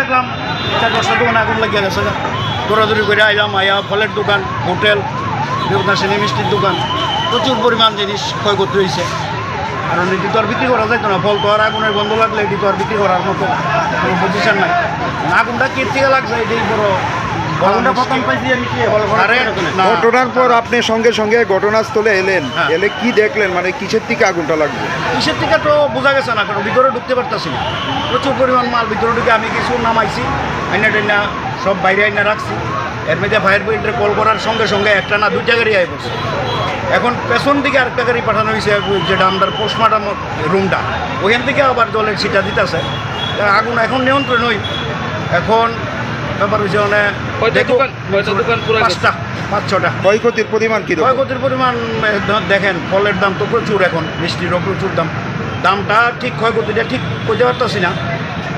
দেখলাম, চার পাঁচটা দোকান আগুন লাগিয়ে গেছে দৌড়াদৌড়ি করে আইলাম আয়া ফলের দোকান, হোটেল দেবদার সিনে মিষ্টির দোকান, প্রচুর পরিমাণ জিনিস ক্ষয়ক্ষতি হয়েছে কারণ এটি তো আর বিক্রি করা যাইতো না, ফল তো আর আগুনের গন্ধ লাগলে এটি তো আর বিক্রি করার মতো কোনো পজিশন নাই। আগুনটা কে থেকে লাগছে এটাই বড় ঘটনার পর আপনি সঙ্গে সঙ্গে ঘটনাস্থলে এলেন। হ্যাঁ। এলে কি দেখলেন? মানে কিসের থেকে আগুনটা লাগবে কিসের থেকে তো বোঝা গেছে না কারণ ভিতরে ঢুকতে পারতাছি না। প্রচুর পরিমাণ মাল ভিতরে ঢুকে আমি কিছু নামাইছি আইনা টাইনা সব বাইরে আইনা রাখছি। এর মধ্যে ফায়ার ব্রিগেডে কল করার সঙ্গে সঙ্গে একটা না দুইটা গাড়ি আই পড়ছে এখন পেছন দিকে আরেকটা গাড়ি পাঠানো হয়েছে যেটা আমাদের পোস্টমার্টাম রুমটা। ওইখান থেকে আবার জলের ছিটা দিতেছে। আগুন এখন নিয়ন্ত্রণ হই। এখন ব্যাপার হয়েছে মানে দোকান- দোকান পুরো পাঁচটা পাঁচ ছটা ক্ষয়ক্ষতির পরিমাণ কি ক্ষয়ক্ষতির পরিমাণ দেখেন ফলের দাম তো প্রচুর এখন মিষ্টিরও প্রচুর দাম। দামটা ঠিক ক্ষয়ক্ষতিটা ঠিক করতে পারতেছি না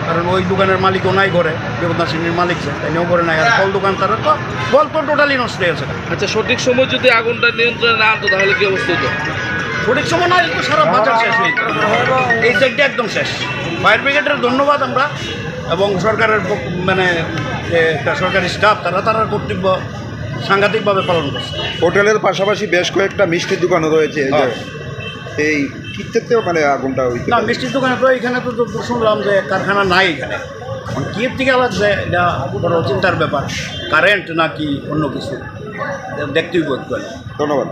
কারণ ওই দোকানের মালিকও নাই ঘরে দেবদাস সিংহের মালিক যে তাই নিয়েও করে নাই। আর ফল দোকান তারা তো ফল তো টোটালি নষ্ট হয়ে গেছে। আচ্ছা সঠিক সময় যদি আগুনটা নিয়ন্ত্রণে না আনতো তাহলে কি অবস্থা হতো সঠিক সময় না তো সারা বাজার শেষ হয়ে। এই সাইডটা একদম শেষ। ফায়ার ব্রিগেডের ধন্যবাদ আমরা এবং সরকারের মানে যে সরকারি স্টাফ তারা তারা কর্তব্য সাংঘাতিকভাবে পালন করছে। হোটেলের পাশাপাশি বেশ কয়েকটা মিষ্টির দোকানও রয়েছে এই যে হ্যাঁ। এই কিত্তেও মানে আগুনটা হইতে না। মিষ্টির দোকানে তো এখানে তো তো শুনলাম যে কারখানা নাই এখানে। এখন কিয়ের থেকে লাগছে এটা বড় চিন্তার ব্যাপার? কারেন্ট নাকি অন্য কিছু? দেখতেই বোধ করে ধন্যবাদ।